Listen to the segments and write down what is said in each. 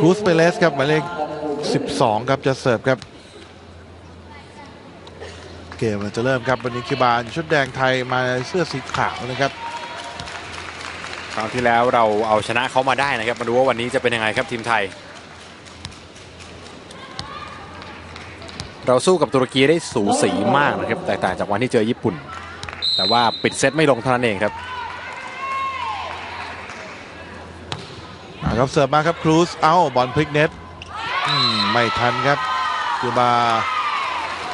ครูสเปเลสครับหมายเลข 12 ครับจะเสิร์ฟครับ เกมจะเริ่มครับวันนี้คิวบานชุดแดงไทยมาเสื้อสีขาวนะครับคราวที่แล้วเราเอาชนะเขามาได้นะครับ มาดูว่าวันนี้จะเป็นยังไงครับทีมไทย เราสู้กับตุรกีได้สูสีมากนะครับ แตกต่างจากวันที่เจอญี่ปุ่น แต่ว่าปิดเซตไม่ลงเท่านั้นเองครับ อ่า ครับเสิร์ฟมาครับครูสเอ้าบอลพลิกเน็ตอืมไม่ทันครับคิวบา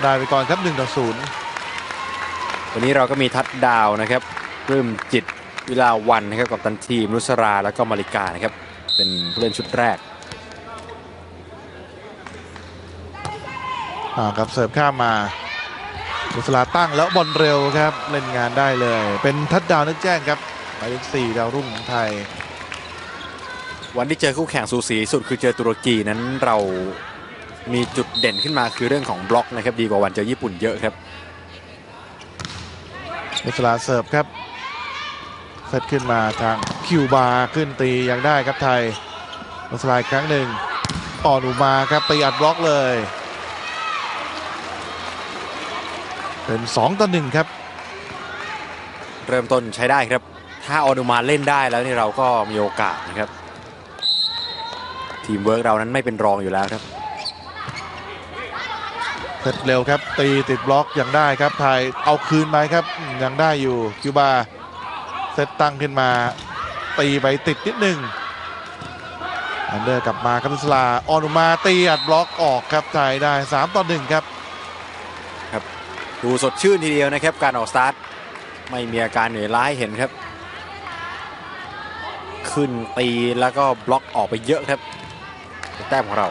ได้ไปก่อนครับ1ต่อ0วันนี้เราก็มีทัดดาวนะครับรื่มจิตวิลาวันนะครับกับตันทีมนุสราแล้วก็มาริกานะครับเป็นผู้เล่นชุดแรกอ่าครับเสิร์ฟข้ามมาบุษลาตั้งแล้วบอลเร็วครับ เล่นงานได้เลย เป็นทัดดาวนึกแจ้งครับหมายเลข4ดาวรุ่งของไทย วันที่เจอคู่แข่งสูสีสุดคือเจอตุรกีนั้นเรามีจุดเด่นขึ้นมาคือเรื่องของบล็อกนะครับดีกว่าวันเจอญี่ปุ่นเยอะครับบุษลาเสิร์ฟครับเซตขึ้นมาทางคิวบาขึ้นตียังได้ครับไทยบุษลาอีกครั้งหนึ่งอ่อนอุมาครับตีอัดบล็อกเลย เป็น 2 ต่อ1ครับ เริ่มต้นใช้ได้ครับ ถ้าออนุมาเล่นได้แล้วนี่เราก็มีโอกาสนะครับ ทีมเวิร์กเรานั้นไม่เป็นรองอยู่แล้วครับเสร็จเร็วครับ ตีติดบล็อกยังได้ครับไทยเอาคืนไหมครับอืมยังได้อยู่คิวบาเซตตั้งขึ้นมา ตีไปติดนิดหนึ่งอันเดอร์กลับมาครับนุสลาออนุมาตีอัดบล็อกออกครับไทยได้ 3 ต่อ1ครับดูสดชื่นทีเดียวนะครับการออกสตาร์ทไม่มีอาการเหนื่อยล้าให้เห็นครับ ขึ้นตีแล้วก็บล็อกออกไปเยอะครับ เป็นแต้มของเรา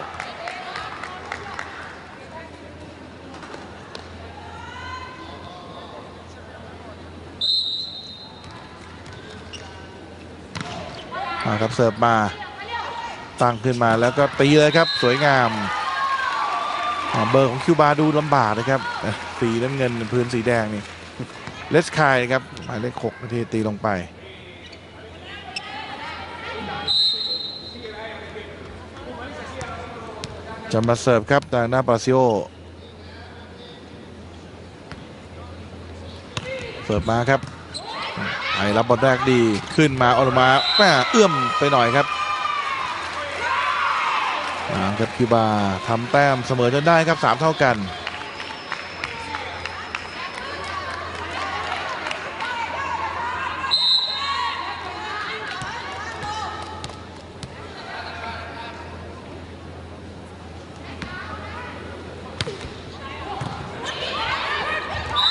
าครับเสิร์ฟมาตั้งขึ้นมาแล้วก็ตีเลยครับ สวยงามเบอร์ของคิวบาดูลำบากนะครับสีน้ำเงินพื้นสีแดงนี่เลสคายครับหมายเลขหกนาทีตีลงไป จะมาเสิร์ฟครับทางหน้าบราซิโอเสิร์ฟมาครับไอ้รับบอลแรกดีขึ้นมาออกมาแม่เอื้อมไปหน่อยครับอ่าครับคิวบาทำแต้มเสมอจนได้ครับสามเท่ากัน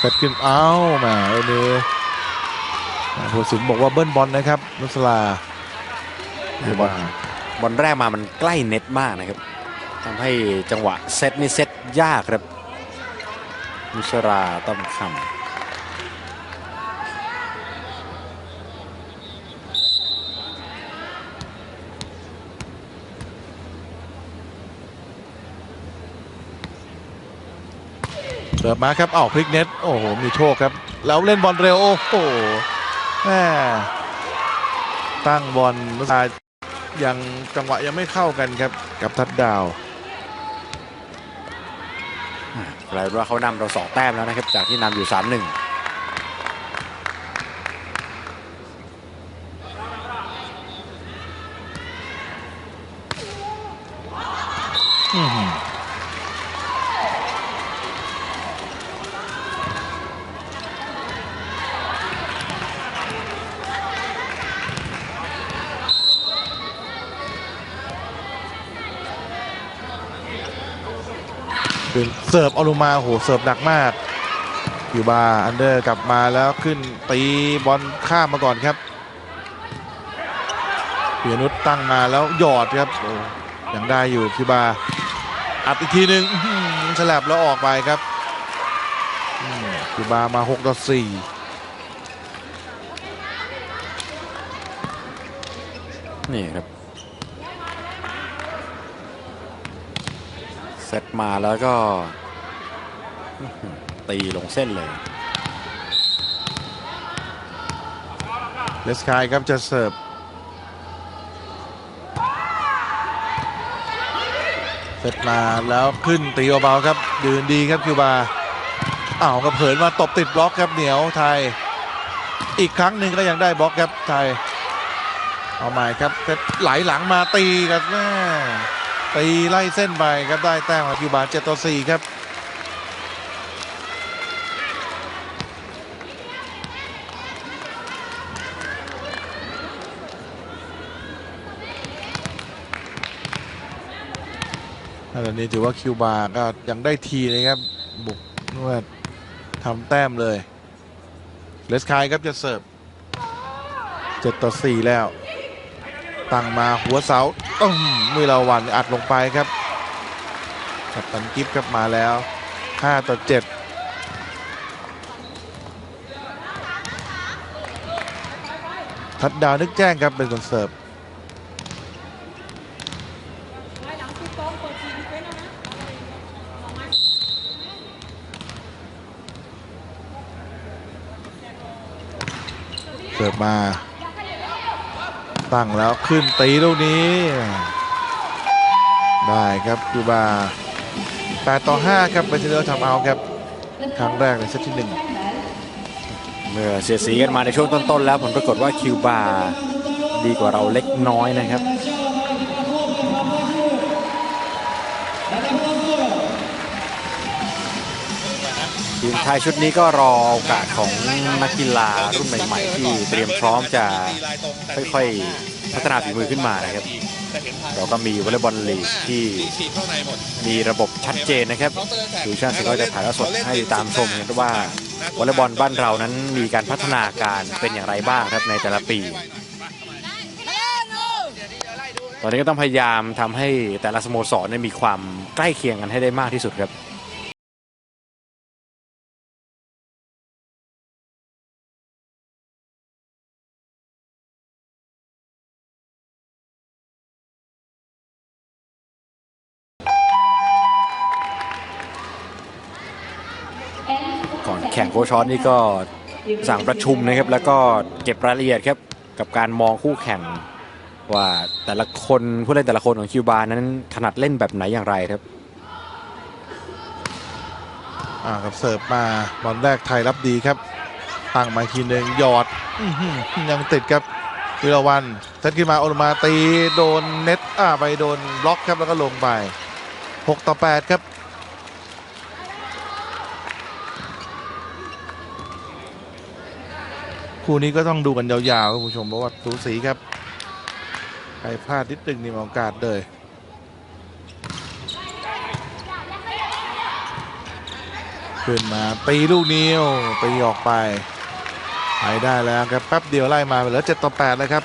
เกิดขึ้นเอ้าแหมเอเนผู้สินบอกว่าเบิ้ลบอลนะครับนุสลาบอลบอลแรกมามันใกล้เน็ตมากนะครับทำให้จังหวะเซตนี่เซตยากครับนุสราต้อมค เสิร์ฟมาครับเอ้าพลิกเน็ตโอ้โหมีโชคครับ แล้วเล่นบอลเร็วโอ้โหแม่ตั้งบอลนุสลายังจังหวะยังไม่เข้ากันครับกับทัดดาวำกลายเป็นว่าเขานำเราสองแต้มแล้วนะครับ จากที่นำอยู่ 3-1อื้อหือเเสิร์ฟอลงมาโหเสิร์ฟหนักมากอยู่บาอันเดอร์กลับมาแล้วขึ้นตีบอลข้ามมาก่อนครับเปียนุชตั้งมาแล้วหยอดครับโอ้ยังได้อยู่คิวบาอัดอีกทีหนึ่งฉลับแล้วออกไปครับคิวบามา6ต่อ4นี่ครับ เซตมาแล้วก็ ตีลงเส้นเลยเลสคายครับจะเสิร์ฟเซตมาแล้วขึ้นตีเบาๆครับยืนดีครับคิวบาอ้าวกระเผินมาตบติดบล็อกครับเหนียวไทย อีกครั้งหนึ่งก็ยังได้บล็อกครับไทย เอาใหม่ครับเซตไหลหลังมาตีครับแม่ ตีไล่เส้นไปครับได้แต้มองคิวบาเจ็ดต่อสี่ครับตอนนี้ถือว่าคิวบาก็ยังได้ทีนะครับ บุกนวดทำแต้มเลย เลสคายครับจะเสิร์ฟเจ็ดต่อสี่แล้ว ตั้งมาหัวเสาอืมมือเราวันอัดลงไปครับกับตันกิฟครับมาแล้วห้าต่อเจ็ดทัดดาวนึกแจ้งครับเป็นคนเสิร์ฟเสิร์ฟมา ตั้งแล้วขึ้นตีลูกนี้ ได้ครับคิวบา8ต่อ 5 ครับไปเซเดอร์ทำเอาครับ ครั้งแรกในเซตที่ 1 เมื่อเสียสีกันมาในช่วงต้นๆแล้วผลปรากฏว่าคิวบาดีกว่าเราเล็กน้อยนะครับ ทีมไทยชุดนี้ก็รอโอกาสของนักกีฬารุ่นใหม่ ๆ ที่เตรียมพร้อมจะค่อยๆพัฒนาฝีมือขึ้นมานะครับ เราก็มีวอลเลย์บอลลีกที่มีระบบชัดเจนนะครับดูชาติสิก็จะถ่ายทอดสดให้ตามชมกันว่าวอลเลย์บอลบ้านเรานั้นมีการพัฒนาการเป็นอย่างไรบ้างครับในแต่ละปี ตอนนี้ก็ต้องพยายามทำให้แต่ละสโมสรมีความใกล้เคียงกันให้ได้มากที่สุดครับ ชอตนี่ก็สั่งประชุมนะครับ แล้วก็เก็บรายละเอียดครับกับการมองคู่แข่ง ว่าแต่ละคนผู้เล่นแต่ละคนของคิวบานั้นถนัดเล่นแบบไหนอย่างไรครับอ่าครับเสิร์ฟมาบอลแรกไทยรับดีครับตั้งมาอีกทีหนึ่งหยอดอยังติดครับวิรวันเซตขึ้นมาโอลมาตีโดนเน็ตอ่าไปโดนบล็อกครับแล้วก็ลงไป 6 ต่อ 8 ครับ คู่นี้ก็ต้องดูกันยาวๆครับคุณผู้ชมเพราะว่าสูสีครับใครพลาดนิดนึงนี่มีโอกาสเลยขึ้นมาตีลูกนี้โอ้ตีออกไปไปได้แล้วครับแป๊บเดียวไล่มาเหลือ7ต่อ8เลยครับ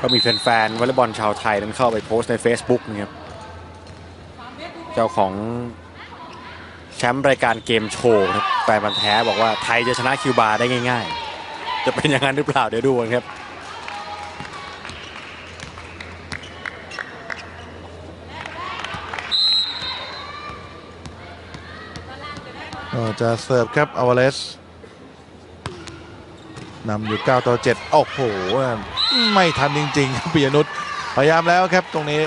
ก็มีแฟนๆวอลเลย์บอลชาวไทยนั้นเข้าไปโพสต์ใน Facebook นะครับ เจ้าของ มป์รายการเกมโชว์ครับแฟนบันแท้บอกว่าไทยจะชนะคิวบาได้ง่าย ๆ จะเป็นอย่างนั้นหรือเปล่าเดี๋ยวดูกันครับจะเสิร์ฟครับอวาเลสนำอยู่ 9 ต่อ 7 โอ้โห ไม่ทันจริงๆปิยนุชพยายามแล้วครับตรงนี้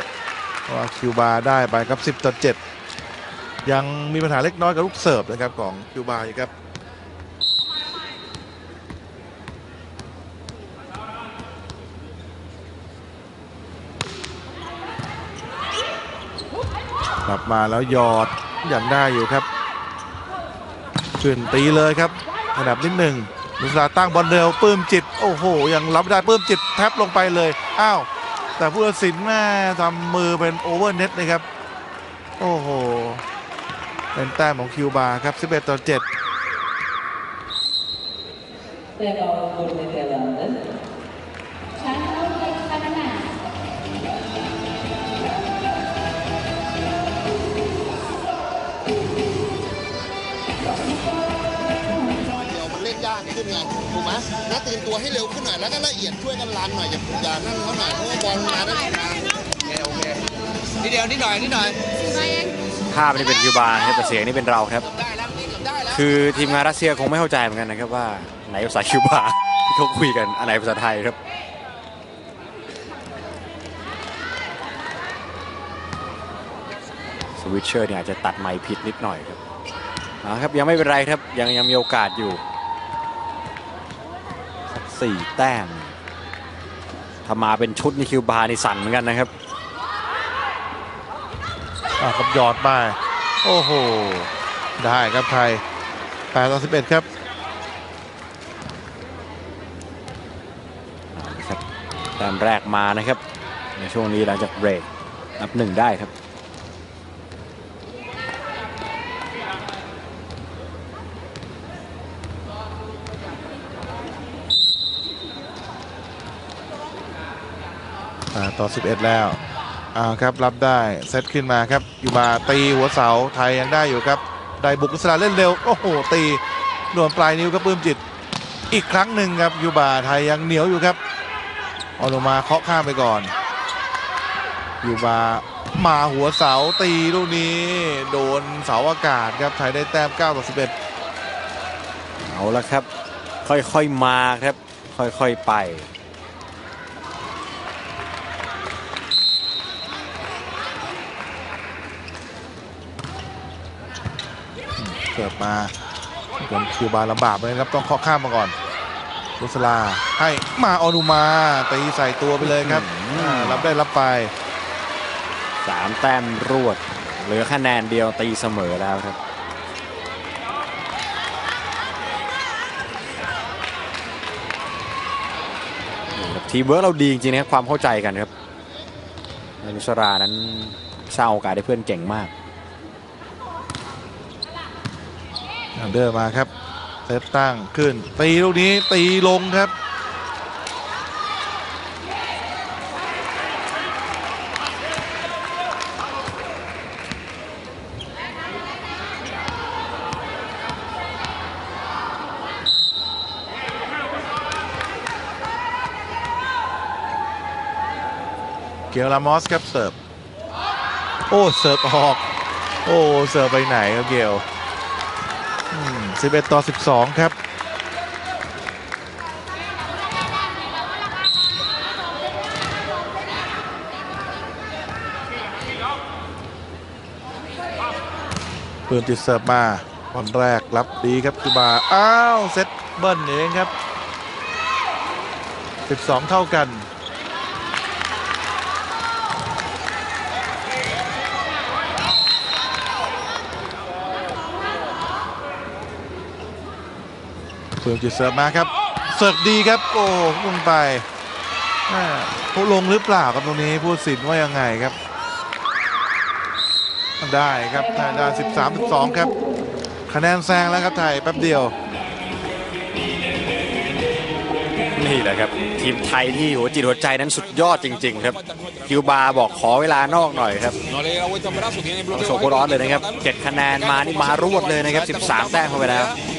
ว่าคิวบาได้ไปครับ 10 ต่อ 7 ยังมีปัญหาเล็กน้อยกับลูกเสิร์ฟนะครับของคิวบายครับกลับมาแล้วหยอดอย่างได้อยู่ครับขึ้นตีเลยครับอันดับนิดหนึ่งนุสราตั้งบอลเร็วปื้มจิต โอ้โห ยังรับไม่ได้ปื้มจิตแท็บลงไปเลย อ้าว แต่ผู้ตัดสินแม่ทำมือเป็นโอเวอร์เน็ตนะครับ โอ้โห เป็นแต้มของคิวบาร์ครับ 11 ต่อ7 Tema voor Nederlanden. Channel Panama. เดียวมันเล่นยากขึ้นไงถูกไหมนัดตื่นตัวให้เร็วขึ้นหน่อยแล้วก็ละเอียดช่วยกันรันหน่อยอย่าอย่านั่นเขาหน่อยเพราะว่าบอลมาได้ช้าโอเคนิดเดียวนิดหน่อยนิดหน่อย ภาพนี่เป็นคิวบาร์ครับแต่เสียงนี่เป็นเราครับ คือทีมงานรัสเซียคงไม่เข้าใจเหมือนกันนะครับว่าไหนภาษาคิวบาร์ที่เขาคุยกันอันไหนภาษาไทยครับสวิตเชอร์เนี่ยอาจจะตัดไม้ผิดนิดหน่อยครับนะครับยังไม่เป็นไรครับยังยังมีโอกาสอยู่สี่แต้มถ้ามาเป็นชุดในคิวบาร์นี่สั่นเหมือนกันนะครับ อ่าครับหยอดไปโอ้โห ได้ครับไทย8ต่อ11 ครับเอาละครับแต้มแรกมานะครับ ในช่วงนี้หลังจากเบรกนับหนึ่งได้ครับอ่าต่อ 11 แล้ว อ่าครับรับได้เซตขึ้นมาครับ อยู่มาตีหัวเสาไทยยังได้อยู่ครับ ได้บุกอิสราเล่นเร็ว โอ้โห ตีหน่วมปลายนิ้วครับปื้มจิต อีกครั้งหนึ่งครับยูบาไทยยังเหนียวอยู่ครับเอาลงมาเคาะข้ามไปก่อนยูบามาหัวเสาตีลูกนี้ โดนเสาอากาศครับไทยได้แต้ม9ต่อ11 เอาละครับ ค่อยๆมาครับ ค่อยๆไป เสิร์ฟมาจนคิวบาร์ลำบากเลยครับต้องเคาะข้ามมาก่อนรุสลาให้มาออนุมาตีใส่ตัวไปเลยครับอืมอ่ารับได้รับไปสามแต้มรวด เหลือคะแนนเดียวตีเสมอแล้วครับนี่ครับทีมเวิร์กเราดีจริงๆนะครับความเข้าใจกันครับนานุสรานั้นสร้างโอกาสให้เพื่อนเก่งมาก อันเดอร์มาครับเซตตั้งขึ้น ตีลูกนี้ตีลงครับ เกียวลามอสครับเสิร์ฟ โอ้ เสิร์ฟออก โอ้ เสิร์ฟไปไหนครับเกียว 11 ต่อ 12 ครับ ปืนติดเสิร์ฟมาบอลแรกรับดีครับคูบา อ้าว เซตเบิ้ลเองครับ 12 เท่ากัน เพิ่มจุดเสิร์ฟมาครับ เสิร์ฟดีครับ โอ้ลงไปแม่เขาลงหรือเปล่าครับตรงนี้ผู้สินว่ายังไงครับ ได้ครับไทยได้ 13 12 ครับ คะแนนแซงแล้วครับไทยแป๊บเดียว นี่แหละครับ ทีมไทยที่หัวจิตหัวใจนั้นสุดยอดจริง ๆ ครับ คิวบาร์บอกขอเวลานอกหน่อยครับโสมโคตรร้อนเลยนะครับ 7 คะแนนมานี่มารวดเลยนะครับ 13 แต้มเข้าไปแล้ว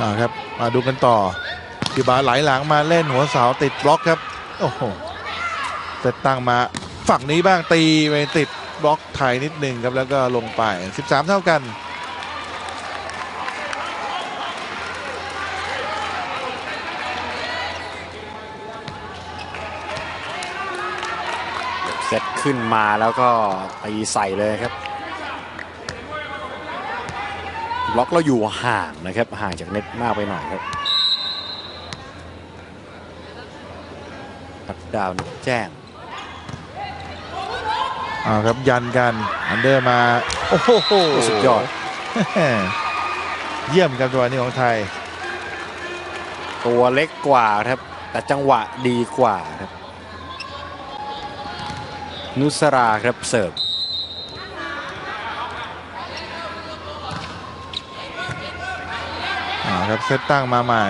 อ่าครับมาดูกันต่อคิวบาไหลหลังมาเล่นหัวเสาติดบล็อกครับโอ้โหเซตตั้งมาฝั่งนี้บ้างตีไปติดบล็อกไทยนิดหนึ่งครับแล้วก็ลงไป 13 เท่ากันเซตขึ้นมาแล้วก็ตีใส่เลยครับ บล็อกเราอยู่ห่างนะครับห่างจากเน็ตมากไปหน่อยครับพัดดาวน์แจ้งอ่าครับยันกันอันเดอร์มา โอ้โหสุดยอด เยี่ยมครับจังหวะนี้ของไทย ตัวเล็กกว่าครับ แต่จังหวะดีกว่าครับ นุสราครับเสิร์ฟ อ่า ครับเซตตั้งมาใหม่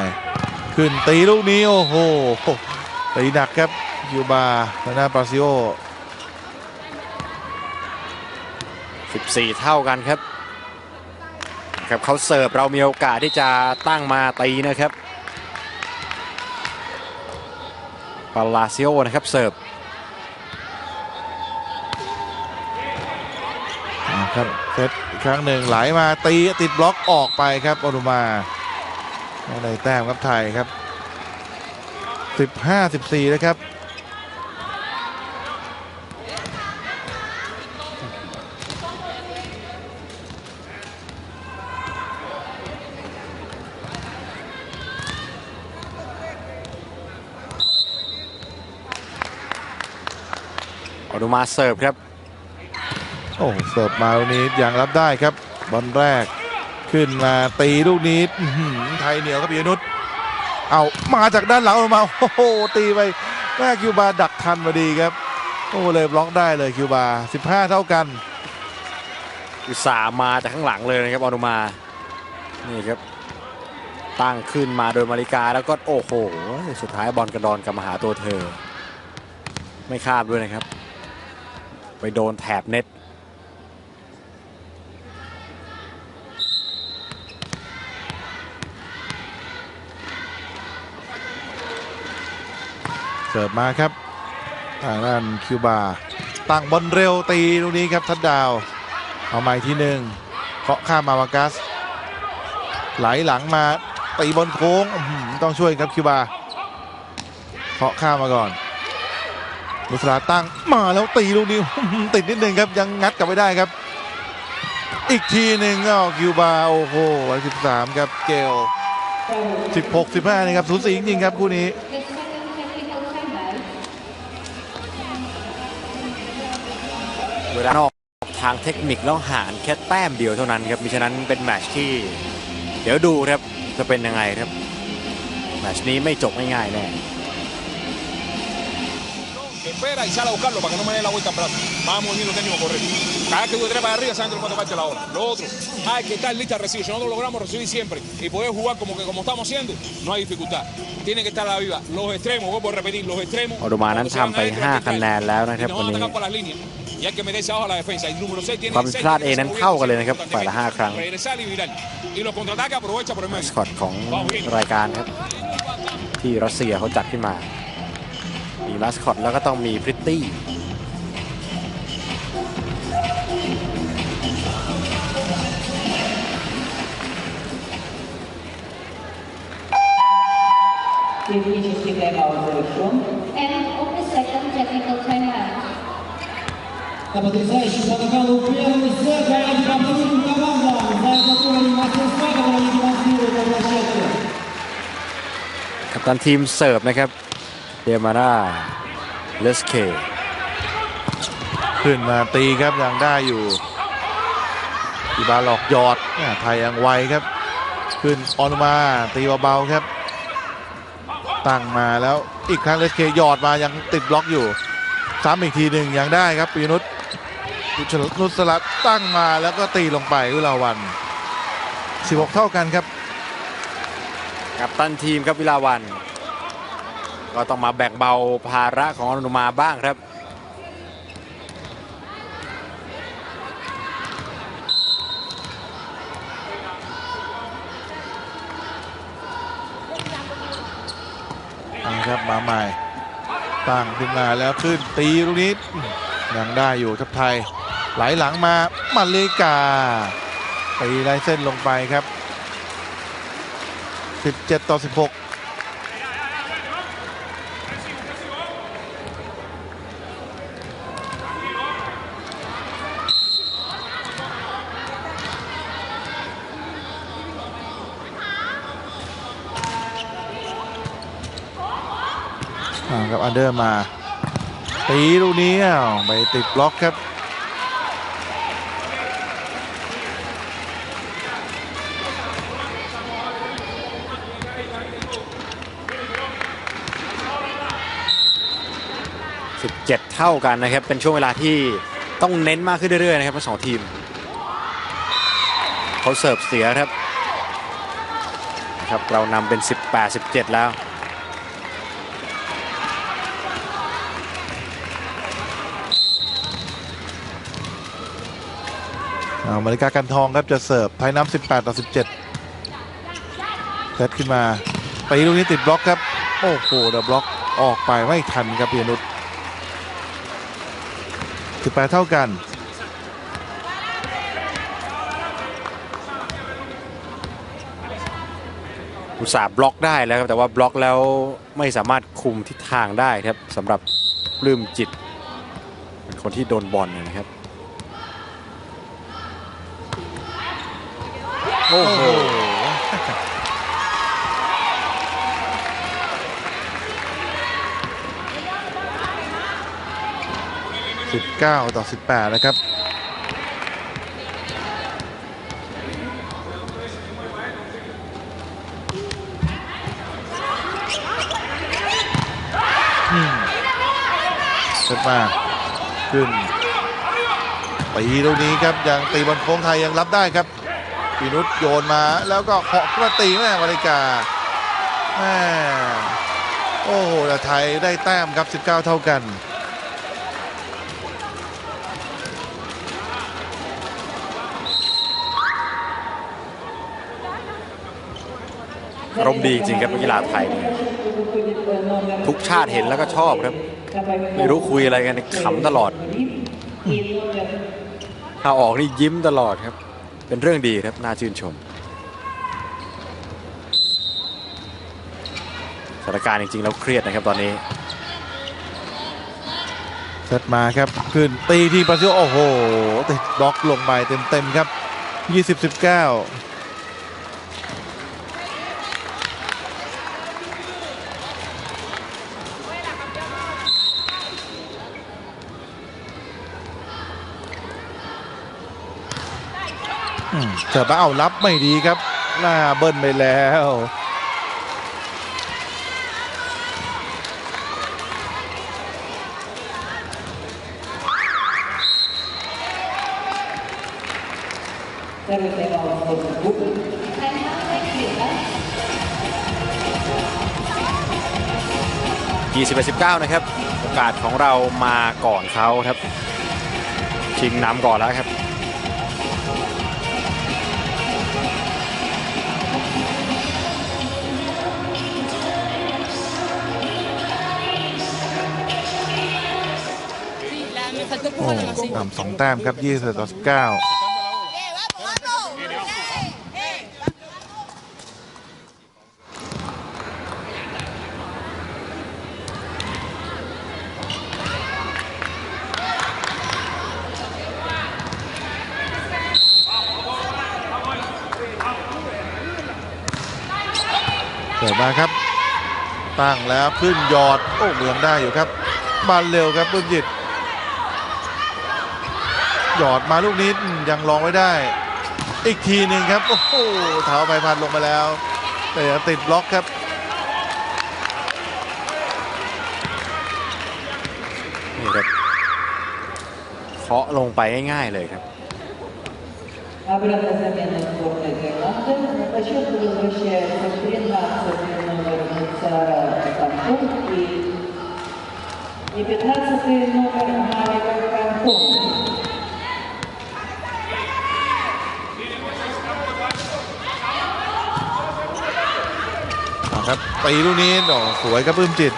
ขึ้นตีลูกนี้โอ้โหตีหนักครับคิวบาทางด้านปาซิโอ14 เท่ากันครับครับเขาเสิร์ฟเรามีโอกาสที่จะตั้งมาตีนะครับปาลาซิโอนะครับเสิร์ฟอ่าครับเซตอีกครั้งหนึ่งไหลมาตีติดบล็อกออกไปครับอนุมา ไม่ได้แต้มครับไทยครับ 15 14 นะครับ อนุมาเสิร์ฟครับ โอ้เสิร์ฟมาลูกนี้ยังรับได้ครับบอลแรก ขึ้นมาตีลูกนี้ไทยเหนียวครับปิยนุชเอามาจากด้านหลังออกมาโอ้โหตีไปแม่คิวบาดักทันพอดีครับโอ้เลยบล็อกได้เลยคิวบา15 เท่ากันอุตส่าห์มาจากข้างหลังเลยนะครับอนุมานี่ครับตั้งขึ้นมาโดยมาริกาแล้วก็โอ้โห สุดท้ายบอลกระดอนกลับมาหาตัวเธอ ไม่คาบด้วยนะครับ ไปโดนแถบเน็ต เสิร์ฟมาครับทางด้านคิวบาตั้งบอลเร็วตีลูกนี้ครับทัดดาว เอาใหม่ทีหนึ่งเคาะข้ามมาวากัส ไหลหลังมาตีบอลโค้งต้องช่วยครับคิวบาเคาะข้ามมาก่อนมุสลาตั้งมาแล้วตีลูกนี้ติดนิดนึงครับยังงัดกลับไม่ได้ครับ อีกทีหนึ่งก็คิวบาโอ้โหวันสิบสามครับเกลสิบหกสิบห้านี่ครับสูสีจริงๆครับคู่นี้ ทางเทคนิคแล้วหารแค่แต้มเดียวเท่านั้นครับมิฉะนั้นเป็นแมตชที่ เดี๋ยวดูครับจะเป็นยังไงครับแมตชนี้ไม่จบง่ายๆแน่ Espera y sale a buscarlo para que no me dé la vuelta atrás. Vamos, ni lo tenemos correcto. Cada vez que tú te trepas arriba, saben cuánto parte la hora. Lo otro, hay que estar lista a recibir. Si no lo logramos recibir siempre y poder jugar como que como estamos haciendo, no hay dificultad. Tiene que estar a la viva. Los extremos, vuelvo a repetir, los extremos. ออดุมานั้น cuando se van ทำไป adentro, hay que 5คะแนนแล้วนะ estar. ครับ Y วัน nos van a นี้ ความพลาดเองนั้นเท่ากันเลยนะครับฝ่ายละ5ครั้งสกอตของรายการครับ ที่รัสเซียเขาจัดขึ้นมา มีมาสคอตแล้วก็ต้องมีพริตตี้ที่ที่ที่เรา На потрясающий по накалу первый сет. Давайте поаплодируем командам за этот уровень мастерства, который они демонстрируют на площадке. กัปตันทีมเสิร์ฟนะครับ เดมาร่าเลสเค ขึ้นมาตีครับยังได้อยู่อีบาหลอกหยอดแม่ไทยยังไวครับ ขึ้นออนมาตีเบาๆครับ ตั้งมาแล้วอีกครั้งเลสเคหยอดมายังติดบล็อกอยู่ซ้ำอีกทีหนึ่งยังได้ครับปีนุช นุชนุสลัดตั้งมาแล้วก็ตีลงไปวิลาวัน 16 เท่ากันครับ กัปตันทีมครับวิลาวัน ก็ต้องมาแบ่งเบาภาระของอนุมาบ้างครับเอาครับมาใหม่ตั้งขึ้นมาแล้วขึ้นตีลูกนี้อื้อยังได้อยู่ครับไทย ไหลหลังมามาเลกาตีไล่เส้นลงไปครับ 17 ต่อ 16อ่าครับอันเดอร์มาตีลูกนี้อ้าไปติดบล็อกครับ 17 เท่ากันนะครับ เป็นช่วงเวลาที่ต้องเน้นมากขึ้นเรื่อยๆนะครับทั้งสองทีมเขาเสิร์ฟเสียครับครับเรานำเป็น 18 17 แล้วมาริกากันทองครับจะเสิร์ฟไทยน้ำ18 ต่อ 17เซตขึ้นมาไปลูกนี้ติดบล็อกครับ โอ้โหเดับบล็อกออกไปไม่ทันครับเปียนุช 18 เท่ากันอุตส่าห์บล็อกได้แล้วครับแต่ว่าบล็อกแล้วไม่สามารถคุมทิศทางได้ครับสำหรับปลื้มจิต เป็นคนที่โดนบอลเนี่ยนะครับ โอ้โห 19 ต่อ 18 นะครับมเซตมาขึ้นตีลูกนี้ครับยังตีบอลโค้งไทยยังรับได้ครับปีนุชโยนมาแล้วก็เคาะขึ้นมาตีแม่มาริกาแม่โอ้โหแต่ไทยได้แต้มครับ 19 เท่ากัน อารมณ์ดีจริงครับนักกีฬาไทย ทุกชาติเห็นแล้วก็ชอบครับ ไม่รู้คุยอะไรกันขำตลอด ถ้าออกนี่ยิ้มตลอดครับ เป็นเรื่องดีครับน่าชื่นชมสถานการณ์จริงๆแล้วเครียดนะครับตอนนี้เซตมาครับขึ้นตีที่ปาซิโอโอ้โหติดบล็อกลงไปเต็มๆครับ 20 19 เสิร์ฟมาเอารับไม่ดีครับหน้าเบิ้ลไปแล้ว Service time out for Book. Timeout by Cuba. 20 19นะครับ โอกาสของเรามาก่อนเขาครับ ชิงน้ำก่อนแล้วครับ โอ้นำสองแต้มครับ20ต่อ19เกิดมาครับ ตั้งแล้วขึ้นยอด โอ้เมืองได้อยู่ครับบานเร็วครับปื้มจิต หยอดมาลูกนี้อืมยังลองไว้ได้ อีกทีหนึ่งครับ โอ้โหเท้าไปพันลงมาแล้ว แต่ยังติดบล็อกครับ นี่ครับ เคาะลงไปง่ายๆเลยครับ Обратно замена сборной ครับตีลูกนี้โอ้สวยครับปื้มจิต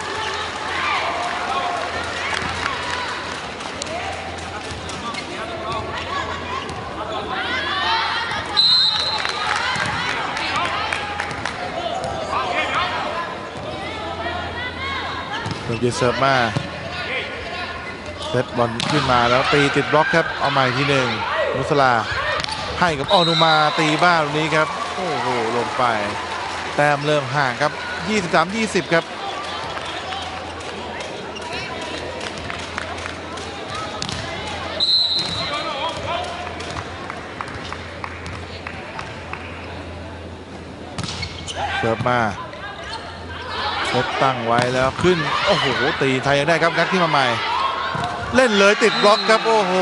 ปื้มจิตเสิร์ฟมาเซตบอลขึ้นมาแล้วตีติดบล็อกครับ เอาใหม่ทีหนึ่งมุสลาให้กับออนุมาตีบ้านลูกนี้ครับ โอ้โหลงไป แต้มเริ่มห่างครับ 23-20 ครับเสิร์ฟมาเซตตั้งไว้แล้วขึ้น โอ้โห ตีไทยยังได้ครับงัดขึ้นมาใหม่ เล่นเลยติดบล็อกครับ โอ้โห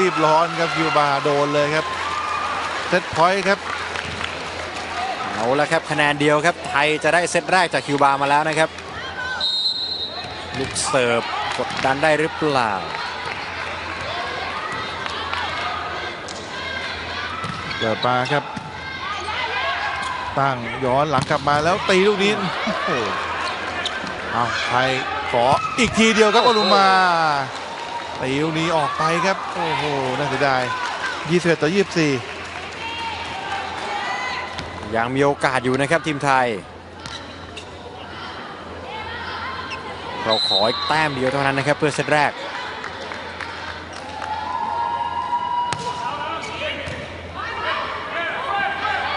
รีบร้อนครับคิวบาโดนเลยครับ เซตพอยต์ครับ เอาละครับคะแนนเดียวครับไทยจะได้เซตแรกจากคิวบามาแล้วนะครับลูกเสิร์ฟกดดันได้หรือเปล่าเกิดมาครับ ตั้งย้อนหลังกลับมาแล้วตีลูกนี้โอ้โหเอาไทยขออีกทีเดียวครับอลุมาตีลูกนี้ออกไปครับ โอ้โหน่าเสียดาย21ต่อ24 ยังมีโอกาสอยู่นะครับทีมไทย เราขออีกแต้มเดียวเท่านั้นนะครับเพื่อเซตแรก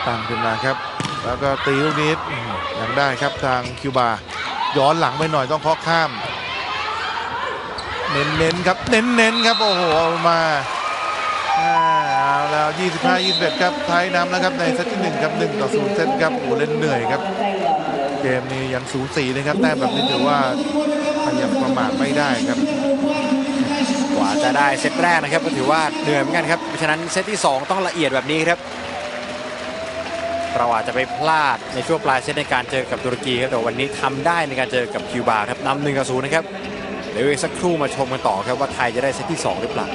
ตั้งขึ้นมาครับ แล้วก็ตีลูกนี้ยังได้ครับทางคิวบาย้อนหลังไปหน่อยต้องเคาะข้าม เน้นๆครับ เน้นๆครับ โอ้โหเอามา เอาแล้ว25 21ครับไทยนำแล้วครับในเซตที่1ครับ1ต่อ0เซตครับโอ้โหเล่นเหนื่อยครับ เกมนี้ยังสูสีนะครับแต้มแบบนี้ถือว่าพยังประมาทไม่ได้ครับกว่าจะได้เซตแรกนะครับก็ถือว่าเหนื่อยเหมือนกันครับเพราะฉะนั้นเซตที่ 2 ต้องละเอียดแบบนี้ครับเราอาจจะไปพลาดในช่วงปลายเซตในการเจอกับตุรกีครับแต่วันนี้ทำได้ในการเจอกับคิวบาครับนำหนึ่งกับศูนย์นะครับเดี๋ยวอีกสักครู่มาชมกันต่อครับว่าไทยจะได้เซตที่ 2 หรือเปล่า